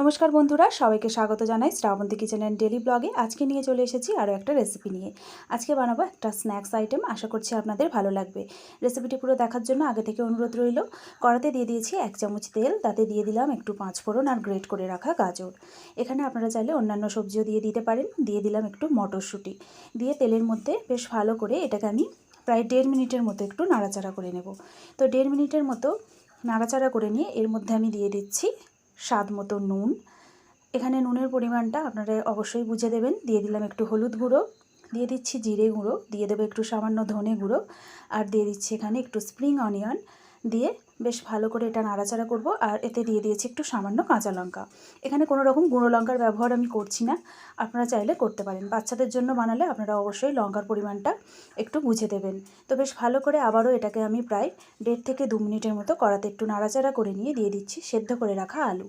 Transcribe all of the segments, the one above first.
নমস্কার বন্ধুরা, সবাইকে স্বাগত জানাই শ্রাবন্তী কিচেন অ্যান্ড ডেলি ব্লগে। আজকে নিয়ে চলে এসেছি আরও একটা রেসিপি নিয়ে। আজকে বানাবো একটা স্ন্যাক্স আইটেম, আশা করছি আপনাদের ভালো লাগবে। রেসিপিটি পুরো দেখার জন্য আগে থেকে অনুরোধ রইল কড়াতে দিয়ে দিয়েছি এক চামচ তেল, তাতে দিয়ে দিলাম একটু পাঁচ ফোড়ন আর গ্রেট করে রাখা গাজর। এখানে আপনারা চাইলে অন্যান্য সবজিও দিয়ে দিতে পারেন, দিয়ে দিলাম একটু মটরশুঁটি। দিয়ে তেলের মধ্যে বেশ ভালো করে এটাকে আমি প্রায় দেড় মিনিটের মতো একটু নাড়াচাড়া করে নেব। তো দেড় মিনিটের মতো নাড়াচাড়া করে নিয়ে এর মধ্যে আমি দিয়ে দিচ্ছি স্বাদ মতো নুন। এখানে নুনের পরিমাণটা আপনারা অবশ্যই বুঝে দেবেন। দিয়ে দিলাম একটু হলুদ গুঁড়ো, দিয়ে দিচ্ছি জিরে গুঁড়ো, দিয়ে দেবো একটু সামান্য ধনে গুঁড়ো, আর দিয়ে দিচ্ছি এখানে একটু স্প্রিং অনিয়ন। দিয়ে বেশ ভালো করে এটা নাড়াচাড়া করব আর এতে দিয়ে দিয়েছি একটু সামান্য কাঁচা লঙ্কা। এখানে কোনো রকম গুঁড়ো লঙ্কার ব্যবহার আমি করছি না। আপনারা চাইলে করতে পারেন। বাচ্চাদের জন্য বানালে আপনারা অবশ্যই লঙ্কার পরিমাণটা একটু বুঝে দেবেন। তো বেশ ভালো করে আবারও এটাকে আমি প্রায় দেড় থেকে দু মিনিটের মতো কড়াতে একটু নাড়াচাড়া করে নিয়ে দিয়ে দিচ্ছি সেদ্ধ করে রাখা আলু।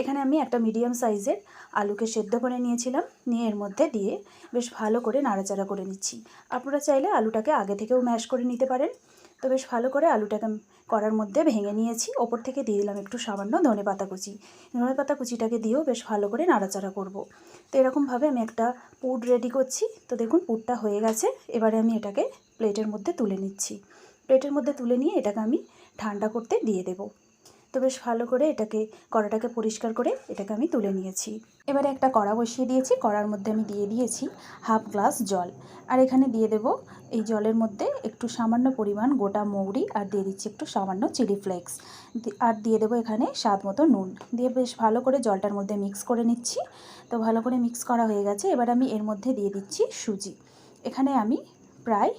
এখানে আমি একটা মিডিয়াম সাইজের আলুকে সেদ্ধ করে নিয়েছিলাম। নিয়ে এর মধ্যে দিয়ে বেশ ভালো করে নাড়াচাড়া করে নিচ্ছি। আপনারা চাইলে আলুটাকে আগে থেকেও ম্যাশ করে নিতে পারেন। তো বেশ ভালো করে আলুটাকে করার মধ্যে ভেঙে নিয়েছি। ওপর থেকে দিয়ে দিলাম একটু সামান্য ধনে পাতা কুচি। ধনে পাতা কুচিটাকে দিয়েও বেশ ভালো করে নাড়াচাড়া করব। তো এরকমভাবে আমি একটা পুড রেডি করছি। তো দেখুন পুডটা হয়ে গেছে। এবারে আমি এটাকে প্লেটের মধ্যে তুলে নিচ্ছি। প্লেটের মধ্যে তুলে নিয়ে এটাকে আমি ঠান্ডা করতে দিয়ে দেবো। তো বেশ ভালো করে এটাকে, কড়াটাকে পরিষ্কার করে এটাকে আমি তুলে নিয়েছি। এবারে একটা কড়া বসিয়ে দিয়েছি, কড়ার মধ্যে আমি দিয়ে দিয়েছি হাফ গ্লাস জল। আর এখানে দিয়ে দেব এই জলের মধ্যে একটু সামান্য পরিমাণ গোটা মৌরি আর দিয়ে দিচ্ছি একটু সামান্য চিলি ফ্লেক্স। আর দিয়ে দেবো এখানে স্বাদ মতো নুন। দিয়ে বেশ ভালো করে জলটার মধ্যে মিক্স করে নিচ্ছি। তো ভালো করে মিক্স করা হয়ে গেছে, এবার আমি এর মধ্যে দিয়ে দিচ্ছি সুজি। এখানে আমি প্রায়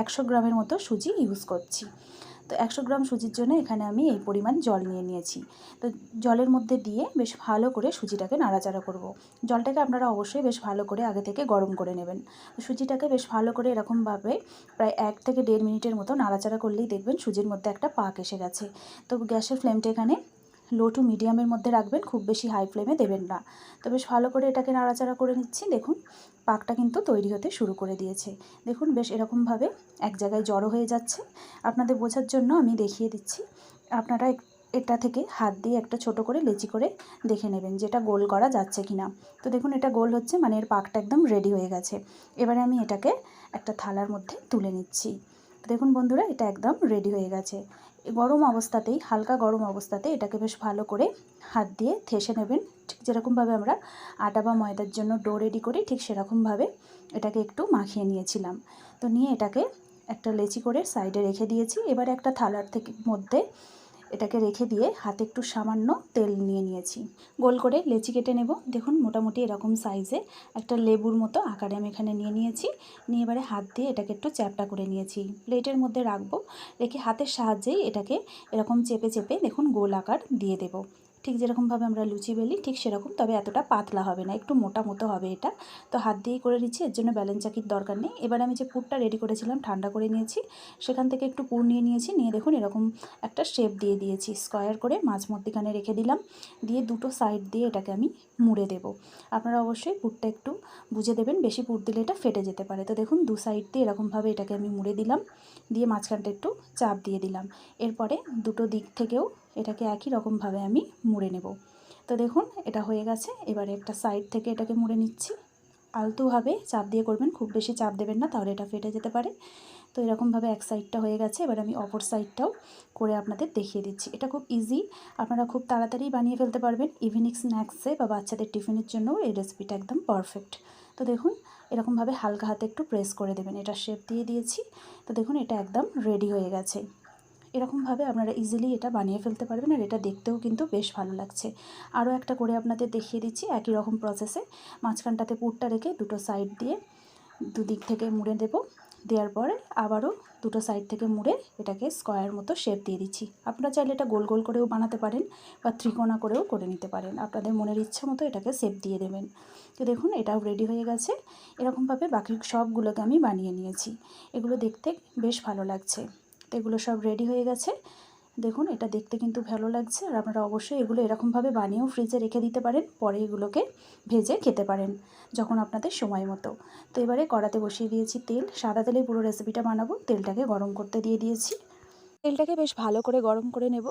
একশো গ্রামের মতো সুজি ইউজ করছি। তো একশো গ্রাম সুজির জন্য এখানে আমি এই পরিমাণ জল নিয়ে নিয়েছি। তো জলের মধ্যে দিয়ে বেশ ভালো করে সুজিটাকে নাড়াচাড়া করব। জলটাকে আপনারা অবশ্যই বেশ ভালো করে আগে থেকে গরম করে নেবেন। সুজিটাকে বেশ ভালো করে এরকমভাবে প্রায় এক থেকে দেড় মিনিটের মতো নাড়াচাড়া করলেই দেখবেন সুজির মধ্যে একটা পাক এসে গেছে। তো গ্যাসের ফ্লেমটা এখানে লো টু মিডিয়ামের মধ্যে রাখবেন, খুব বেশি হাই ফ্লেমে দেবেন না। তো বেশ ভালো করে এটাকে নাড়াচাড়া করে নিচ্ছি, দেখুন, পাকটা কিন্তু তৈরি হতে শুরু করে দিয়েছে। দেখুন, বেশ এরকমভাবে এক জায়গায় জড়ো হয়ে যাচ্ছে। আপনাদের বোঝার জন্য আমি দেখিয়ে দিচ্ছি। আপনারা এটা থেকে হাত দিয়ে একটা ছোট করে লেচি করে দেখে নেবেন যেটা গোল করা যাচ্ছে কি না। তো দেখুন, এটা গোল হচ্ছে মানে এর পাকটা একদম রেডি হয়ে গেছে। এবারে আমি এটাকে একটা থালার মধ্যে তুলে নিচ্ছি। দেখুন বন্ধুরা, এটা একদম রেডি হয়ে গেছে। গরম অবস্থাতেই, হালকা গরম অবস্থাতে এটাকে বেশ ভালো করে হাত দিয়ে থেসে নেবেন। ঠিক যেরকমভাবে আমরা আটা বা ময়দার জন্য ডো রেডি করি, ঠিক সেরকমভাবে এটাকে একটু মাখিয়ে নিয়েছিলাম। তো নিয়ে এটাকে একটা লেচি করে সাইডে রেখে দিয়েছি। এবার একটা থালার থেকে মধ্যে এটাকে রেখে দিয়ে হাতে একটু সামান্য তেল নিয়ে নিয়েছি। গোল করে লেচি কেটে নেব। দেখুন, মোটামুটি এরকম সাইজে একটা লেবুর মতো আকারে আমি এখানে নিয়ে নিয়েছি। নিয়ে এবারে হাত দিয়ে এটাকে একটু চ্যাপটা করে নিয়েছি। প্লেটের মধ্যে রাখব। রেখে হাতের সাহায্যেই এটাকে এরকম চেপে চেপে, দেখুন, গোল আকার দিয়ে দেবো। ঠিক যেরকমভাবে আমরা লুচি বেলি, ঠিক সেরকম, তবে এতটা পাতলা হবে না, একটু মোটা মতো হবে এটা। তো হাত দিয়েই করে নিচ্ছি, এর জন্য ব্যালেন্স চাকির দরকার নেই। এবার আমি যে পুরটা রেডি করেছিলাম, ঠান্ডা করে নিয়েছি, সেখান থেকে একটু পুর নিয়ে নিয়েছি, নিয়ে দেখুন এরকম একটা শেপ দিয়ে দিয়েছি স্কোয়ার করে মাছ মধ্যিখানে রেখে দিলাম, দিয়ে দুটো সাইড দিয়ে এটাকে আমি মুড়ে দেব। আপনারা অবশ্যই পুরটা একটু বুঝে দেবেন, বেশি পুর দিলে এটা ফেটে যেতে পারে। তো দেখুন, দু সাইড দিয়ে এরকমভাবে এটাকে আমি মুড়ে দিলাম, দিয়ে মাঝখানটা একটু চাপ দিয়ে দিলাম। এরপরে দুটো দিক থেকেও এটাকে একই রকমভাবে আমি মুড়ে নেব। তো দেখুন, এটা হয়ে গেছে। এবারে একটা সাইড থেকে এটাকে মুড়ে নিচ্ছি। আলতুভাবে চাপ দিয়ে করবেন, খুব বেশি চাপ দেবেন না, তাহলে এটা ফেটে যেতে পারে। তো এরকমভাবে এক সাইডটা হয়ে গেছে। এবার আমি অপর সাইডটাও করে আপনাদের দেখিয়ে দিচ্ছি। এটা খুব ইজি আপনারা খুব তাড়াতাড়ি বানিয়ে ফেলতে পারবেন। ইভিনিং স্ন্যাক্সে বা বাচ্চাদের টিফিনের জন্য এই রেসিপিটা একদম পারফেক্ট তো দেখুন, এরকমভাবে হালকা হাতে একটু প্রেস করে দেবেন। এটা শেপ দিয়ে দিয়েছি। তো দেখুন, এটা একদম রেডি হয়ে গেছে। এরকমভাবে আপনারা ইজিলি এটা বানিয়ে ফেলতে পারবেন আর এটা দেখতেও কিন্তু বেশ ভালো লাগছে। আরও একটা করে আপনাদের দেখিয়ে দিচ্ছি একই রকম প্রসেসে মাঝখানটাতে পুরটা রেখে দুটো সাইড দিয়ে দুদিক থেকে মুড়ে দেব। দেওয়ার পরে আবারও দুটো সাইড থেকে মুড়ে এটাকে স্কোয়ার মতো শেপ দিয়ে দিচ্ছি। আপনারা চাইলে এটা গোল গোল করেও বানাতে পারেন বা ত্রিকোণা করেও করে নিতে পারেন। আপনাদের মনের ইচ্ছা মতো এটাকে শেপ দিয়ে দেবেন। তো দেখুন, এটাও রেডি হয়ে গেছে। এরকমভাবে বাকি সবগুলোকে আমি বানিয়ে নিয়েছি। এগুলো দেখতে বেশ ভালো লাগছে। এগুলো সব রেডি হয়ে গেছে। দেখুন, এটা দেখতে কিন্তু ভালো লাগছে। আর আপনারা অবশ্যই এগুলো এরকমভাবে বানিয়েও ফ্রিজে রেখে দিতে পারেন, পরে এগুলোকে ভেজে খেতে পারেন, যখন আপনাদের সময় মতো। তো এবারে কড়াতে বসিয়ে দিয়েছি তেল। সাদা তেলে পুরো রেসিপিটা বানাবো। তেলটাকে গরম করতে দিয়ে দিয়েছি। তেলটাকে বেশ ভালো করে গরম করে নেব।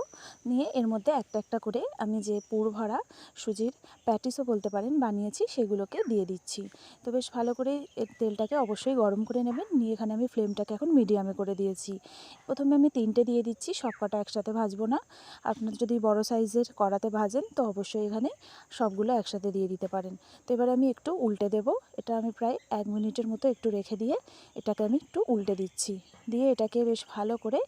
নিয়ে এর মধ্যে একটা একটা করে আমি যে পুর ভরা সুজির প্যাটিসও বলতে পারেন বানিয়েছি, সেগুলোকে দিয়ে দিচ্ছি। তো বেশ ভালো করে তেলটাকে অবশ্যই গরম করে নেবেন। নিয়ে এখানে আমি ফ্লেমটাকে এখন মিডিয়ামে করে দিয়েছি। প্রথমে আমি তিনটে দিয়ে দিচ্ছি সব কটা একসাথে ভাজবো না। আপনার যদি বড় সাইজের কড়াতে ভাজেন, তো অবশ্যই এখানে সবগুলো একসাথে দিয়ে দিতে পারেন। তো এবার আমি একটু উল্টে দেব। এটা আমি প্রায় এক মিনিটের মতো একটু রেখে দিয়ে এটাকে আমি একটু উল্টে দিচ্ছি। দিয়ে এটাকে বেশ ভালো করে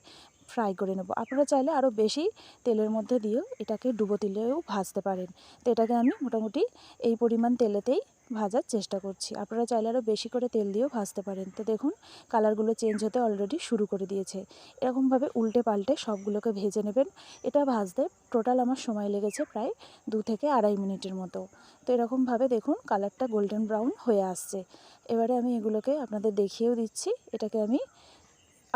ফ্রাই করে নেব। আপনারা চাইলে আরও বেশি তেলের মধ্যে দিয়েও এটাকে ডুবো তেলেও ভাজতে পারেন। তো এটাকে আমি মোটামুটি এই পরিমাণ তেলেতেই ভাজার চেষ্টা করছি। আপনারা চাইলে আরও বেশি করে তেল দিয়েও ভাজতে পারেন। তো দেখুন, কালারগুলো চেঞ্জ হতে অলরেডি শুরু করে দিয়েছে। এরকমভাবে উল্টে পাল্টে সবগুলোকে ভেজে নেবেন। এটা ভাজতে টোটাল আমার সময় লেগেছে প্রায় দু থেকে আড়াই মিনিটের মতো। তো এরকমভাবে দেখুন, কালারটা গোল্ডেন ব্রাউন হয়ে আসছে। এবারে আমি এগুলোকে আপনাদের দেখিয়েও দিচ্ছি। এটাকে আমি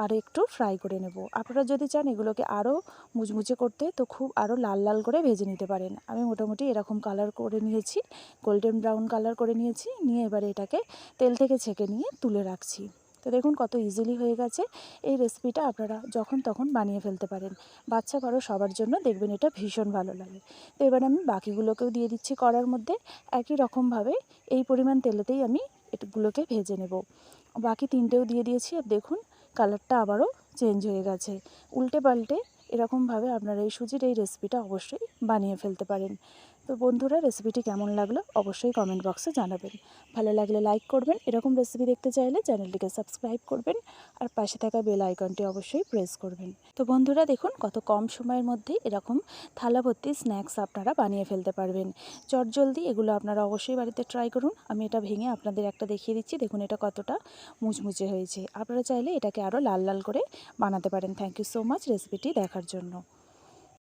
আরও একটু ফ্রাই করে নেব। আপনারা যদি চান এগুলোকে আরও মুচমুচে করতে, তো খুব আরও লাল লাল করে ভেজে নিতে পারেন। আমি মোটামুটি এরকম কালার করে নিয়েছি গোল্ডেন ব্রাউন কালার করে নিয়েছি, নিয়ে এবারে এটাকে তেল থেকে ছেঁকে নিয়ে তুলে রাখছি। তো দেখুন কত ইজিলি হয়ে গেছে। এই রেসিপিটা আপনারা যখন তখন বানিয়ে ফেলতে পারেন। বাচ্চা বড় সবার জন্য দেখবেন এটা ভীষণ ভালো লাগে। তো এবার আমি বাকিগুলোকেও দিয়ে দিচ্ছি কড়ার মধ্যে। একই রকমভাবে এই পরিমাণ তেলেতেই আমি এগুলোকে ভেজে নেব। বাকি তিনটেও দিয়ে দিয়েছি আর দেখুন কালারটা আবারও চেঞ্জ হয়ে গেছে। উল্টে পাল্টে এরকমভাবে আপনারা এই সুজির এই রেসিপিটা অবশ্যই বানিয়ে ফেলতে পারেন। তো বন্ধুরা রেসিপিটি কেমন লাগল অবশ্যই কমেন্ট বক্সে জানাবেন। ভালো লাগলে লাইক করবেন, এরকম রেসিপি দেখতে চাইলে চ্যানেলটিকে সাবস্ক্রাইব করবেন আর পাশে থাকা বেল আইকনটি অবশ্যই প্রেস করবেন। তো বন্ধুরা, দেখুন কত কম সময়ের মধ্যে এরকম থালা ভর্তি স্ন্যাক্স আপনারা বানিয়ে ফেলতে পারবেন। চটজলদি এগুলো আপনারা অবশ্যই বাড়িতে ট্রাই করুন। আমি এটা ভেঙে আপনাদের একটা দেখিয়ে দিচ্ছি, দেখুন এটা কতটা মুচমুচে হয়েছে। আপনারা চাইলে এটাকে আরও লাল লাল করে বানাতে পারেন। থ্যাংক ইউ সো মাচ রেসিপিটি দেখার জন্য।